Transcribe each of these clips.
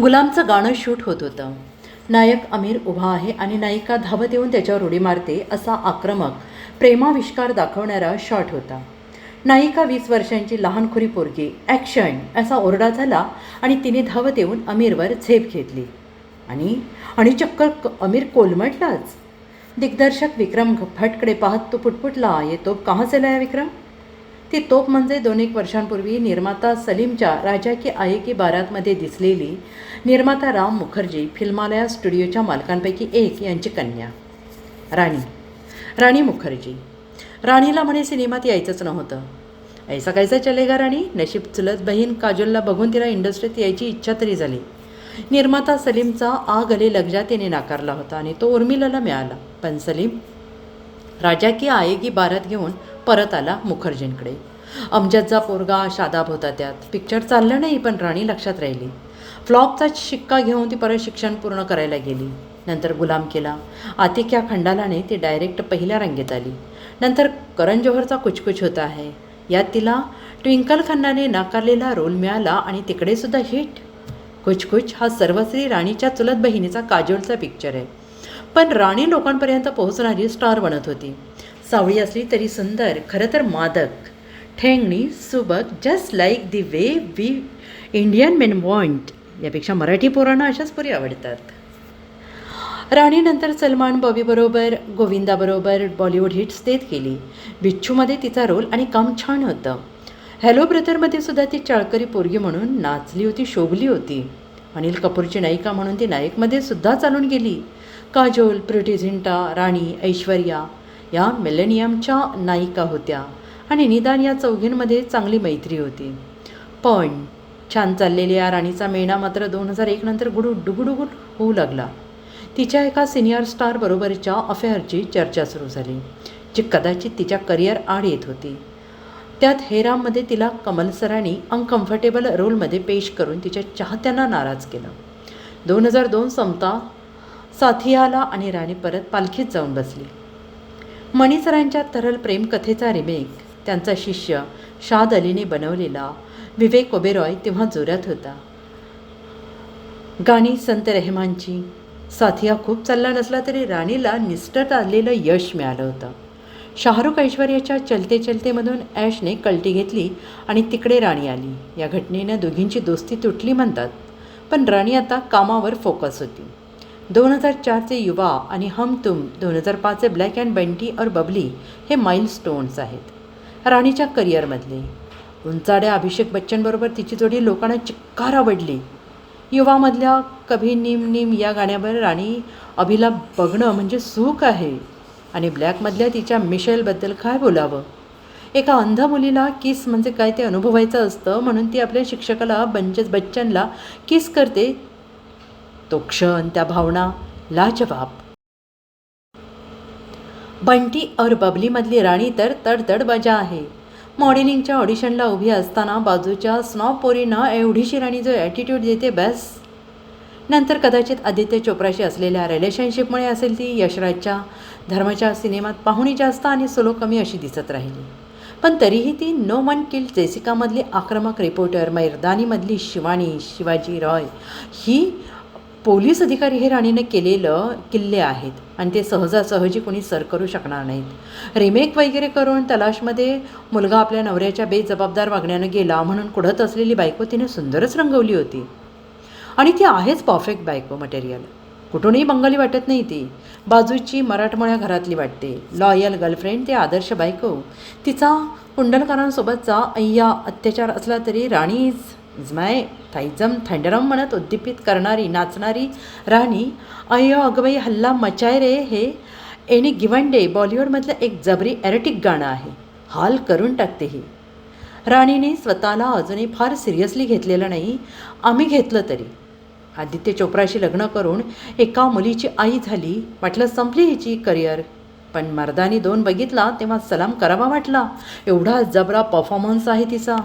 गुलामचं गाणं शूट होत होतं. नायक अमीर उभा आहे आणि नायिका धावत येऊन त्याच्यावर उडी मारते असा आक्रमक प्रेमाविष्कार दाखवणारा शॉट होता. नायिका वीस वर्षांची लहानखुरी पोरगी ॲक्शन असा ओरडा झाला आणि तिने धावत येऊन अमीरवर झेप घेतली. आणि आणि चक्कर क- अमीर कोलमडलाच. दिग्दर्शक विक्रम फटकडे पाहत तो पुटपुटला येतो कहाँ चला या विक्रम? ती तोप म्हणजे दोन एक वर्षांपूर्वी निर्माता सलीमच्या राजा की आये की बारातमध्ये दिसलेली निर्माता राम मुखर्जी फिल्मालया स्टुडिओच्या मालकांपैकी एक यांची कन्या. राणी. राणी मुखर्जी. राणीला म्हणे सिनेमात यायचंच नव्हतं. ऐसा कैसा चलेगा राणी? नशीब चुलत बहीण काजोलला बघून तिला इंडस्ट्रीत यायची इच्छा तरी झाली. निर्माता सलीमचा आ गले लगजा तिने नाकारला होता आणि तो उर्मिलाला मिळाला. पण सलीम राजा की आएगी भारत घेऊन परत आला मुखर्जींकडे. अमजदचा पोरगा शादाब होता त्यात. पिक्चर चाललं नाही पण राणी लक्षात राहिली. फ्लॉपचा शिक्का घेऊन ती परत शिक्षण पूर्ण करायला गेली. नंतर गुलाम केला. आतिक्या खंडालाने ती डायरेक्ट पहिल्या रांगेत आली. नंतर करण जोहरचा कुचकुच होता आहे. यात तिला ट्विंकल खन्नाने नाकारलेला रोल मिळाला आणि तिकडे सुद्धा हिट कुचकुच हा सर्वश्री राणीच्या चुलत बहिणीचा काजोलचा पिक्चर आहे. पण राणी लोकांपर्यंत पोहोचणारी स्टार बनत होती. सावळी असली तरी सुंदर खरं तर मादक. ठेंगणी सुबक just like the way we Indian men want यापेक्षा मराठी पोरांना अशाच पुरी आवडतात. राणीनंतर सलमान बॉबीबरोबर गोविंदाबरोबर बॉलिवूड हिट्स देत गेली बिच्छूमध्ये तिचा रोल आणि काम छान होतं. हॅलो ब्रदरमध्ये सुद्धा ती चाळकरी पोरगी म्हणून नाचली होती शोभली होती. अनिल कपूरची नायिका म्हणून ती नायकमध्ये सुद्धा चालून गेली. काजोल प्रिटी झिंटा राणी ऐश्वर्या या मिलेनियमच्या नायिका होत्या आणि निदान या चौघींमध्ये चांगली मैत्री होती. पण छान चाललेल्या राणीचा मेणा मात्र दोन हजार एक नंतर गुडू डुगुडुगुड होऊ लागला. तिच्या एका सिनियर स्टार बरोबरच्या अफेअरची चर्चा सुरू झाली जी कदाचित तिच्या करिअर आड येत होती. त्यात हेरामध्ये तिला कमल सरांनी अनकम्फर्टेबल रोलमध्ये पेश करून तिच्या चाहत्यांना नाराज केलं. दोन हजार दोन संपता साथियाला आणि राणी परत पालखीत जाऊन बसली. मणिसरांच्या तरल प्रेमकथेचा रिमेक त्यांचा शिष्य शाद अलीने बनवलेला विवेक ओबेरॉय तेव्हा जोरात होता. गाणी संत रेहमानची साथिया खूप चालला नसला तरी राणीला निष्ठत आलेलं यश मिळालं होतं. शाहरुख ऐश्वर्याच्या चलते चलतेमधून ॲशने कलटी घेतली आणि तिकडे राणी आली. या घटनेनं दोघींची दोस्ती तुटली म्हणतात पण राणी आता कामावर फोकस होती. दोन हजार चारचे युवा आणि हम तुम दोन हजार पाचचे ब्लॅक अँड बंटी और बबली हे माइलस्टोन्स आहेत. राणीच्या करिअरमधले उंचाड्या अभिषेक बच्चनबरोबर तिची जोडी लोकांना चिक्कार आवडली. युवामधल्या कभी निम निम या गाण्यावर राणी अभिला बघणं म्हणजे सुख आहे आणि ब्लॅकमधल्या तिच्या मिशेलबद्दल काय बोलावं? एका अंध मुलीला किस म्हणजे काय ते अनुभवायचं असतं म्हणून ती आपल्या शिक्षकाला बंचस बच्चनला किस करते तो क्षण त्या भावना लाजवाब. बंटी और बबलीमधली राणी तर तडतड बजा आहे. मॉडेलिंगच्या ऑडिशनला उभी असताना बाजूच्या स्नॉप पोरीनं एवढीशी राणी जो ॲटिट्यूड देते बस. नंतर कदाचित आदित्य चोप्राशी असलेल्या रिलेशनशिपमुळे असेल ती यशराजच्या धर्माच्या सिनेमात पाहुणी जास्त आणि सोलो कमी अशी दिसत राहिली. पण तरीही ती नो मन किल जेसिकामधली आक्रमक रिपोर्टर मैरदानीमधली शिवानी शिवाजी रॉय ही पोलीस अधिकारी हे राणीनं केलेलं किल्ले आहेत आणि ते सहजासहजी कोणी सर करू शकणार नाहीत. रिमेक वगैरे करून तलाशमध्ये मुलगा आपल्या नवऱ्याच्या बेजबाबदार वागण्यानं गेला म्हणून कुढत असलेली बायको तिने सुंदरच रंगवली होती. आणि ती आहेच परफेक्ट बायको मटेरियल कुठूनही बंगाली वाटत नाही ती. बाजूची मराठमोळ्या घरातली वाटते. लॉयल गर्लफ्रेंड ते आदर्श बायको. तिचा कुंडलकारांसोबतचा अय्या अत्याचार असला तरी राणी इज माय थाईजम थंडरम म्हणत उद्दीपित करणारी नाचणारी राणी अय्यो अगबाई हल्ला मचाय रे हे. एनी गिवन डे बॉलिवूडमधलं एक जबरी एरोटिक गाणं आहे. हाल करून टाकते ही. राणीने स्वतःला अजूनही फार सिरियसली घेतलेलं नाही आम्ही घेतलं तरी. आदित्य चोप्राशी लग्न करून एका मुलीची आई झाली वाटलं संपली हिची करिअर. पण मर्दानी दोन बघितला तेव्हा सलाम करावा वाटला. एवढा जबरा परफॉर्मन्स आहे तिचा.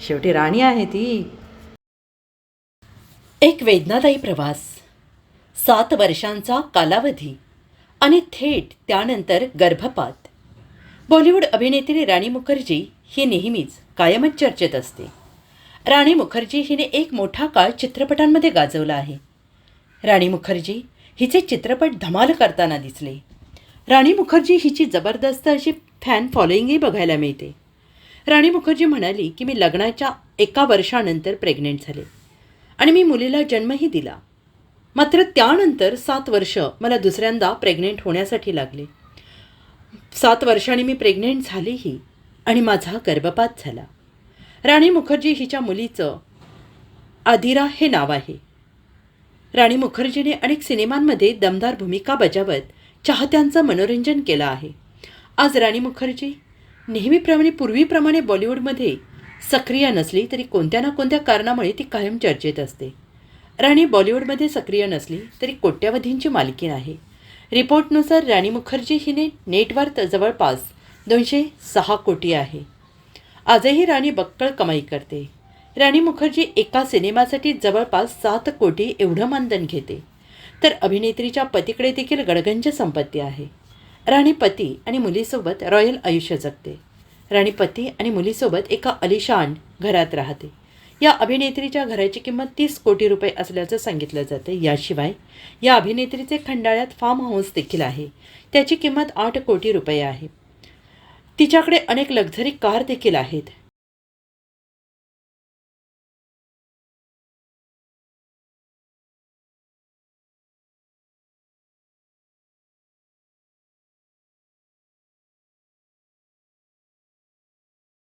शेवटी राणी आहे ती. एक वेदनादायी प्रवास. सात वर्षांचा कालावधी आणि थेट त्यानंतर गर्भपात. बॉलिवूड अभिनेत्री राणी मुखर्जी ही नेहमीच कायमच चर्चेत असते. राणी मुखर्जी हिने एक मोठा काळ चित्रपटांमध्ये गाजवला आहे. राणी मुखर्जी हिचे चित्रपट धमाल करताना दिसले. राणी मुखर्जी हिची जबरदस्त अशी फॅन फॉलोईंगही बघायला मिळते. राणी मुखर्जी म्हणाली की मी लग्नाच्या एका वर्षानंतर प्रेग्नेंट झाले. आणि मी मुलीला जन्मही दिला. मात्र त्यानंतर सात वर्ष मला दुसऱ्यांदा प्रेग्नेंट होण्यासाठी लागले. सात वर्षांनी मी प्रेग्नेंट झालीही आणि माझा गर्भपात झाला. राणी मुखर्जी हिच्या मुलीचं आदिरा हे नाव आहे. राणी मुखर्जीने अनेक सिनेमांमध्ये दमदार भूमिका बजावत चाहत्यांचं मनोरंजन केलं आहे. आज राणी मुखर्जी नेहमीप्रमाणे पूर्वीप्रमाणे बॉलिवूडमध्ये सक्रिय नसली तरी कोणत्या ना कोणत्या कारणामुळे ती कायम चर्चेत असते. राणी बॉलिवूडमध्ये सक्रिय नसली तरी कोट्यवधींची मालकीण आहे रिपोर्टनुसार राणी मुखर्जी हिने नेटवर्थ जवळपास दोनशे सहा कोटी आहे. आजही राणी बक्कळ कमाई करते. राणी मुखर्जी एका सिनेमासाठी जवळपास सात कोटी एवढं मानधन घेते. तर अभिनेत्रीच्या पतीकडे देखील गडगंज संपत्ती आहे. राणी पती आणि मुलीसोबत रॉयल आयुष्य जगते. राणी पती आणि मुलीसोबत एका अलिशान घरात राहते. या अभिनेत्रीच्या घराची किंमत तीस कोटी रुपये असल्याचं सांगितलं जातं. याशिवाय या अभिनेत्रीचे खंडाळ्यात फार्म हाऊस देखील आहे. त्याची किंमत आठ कोटी रुपये आहे. तिच्याकडे अनेक लक्झरी कार देखील आहेत.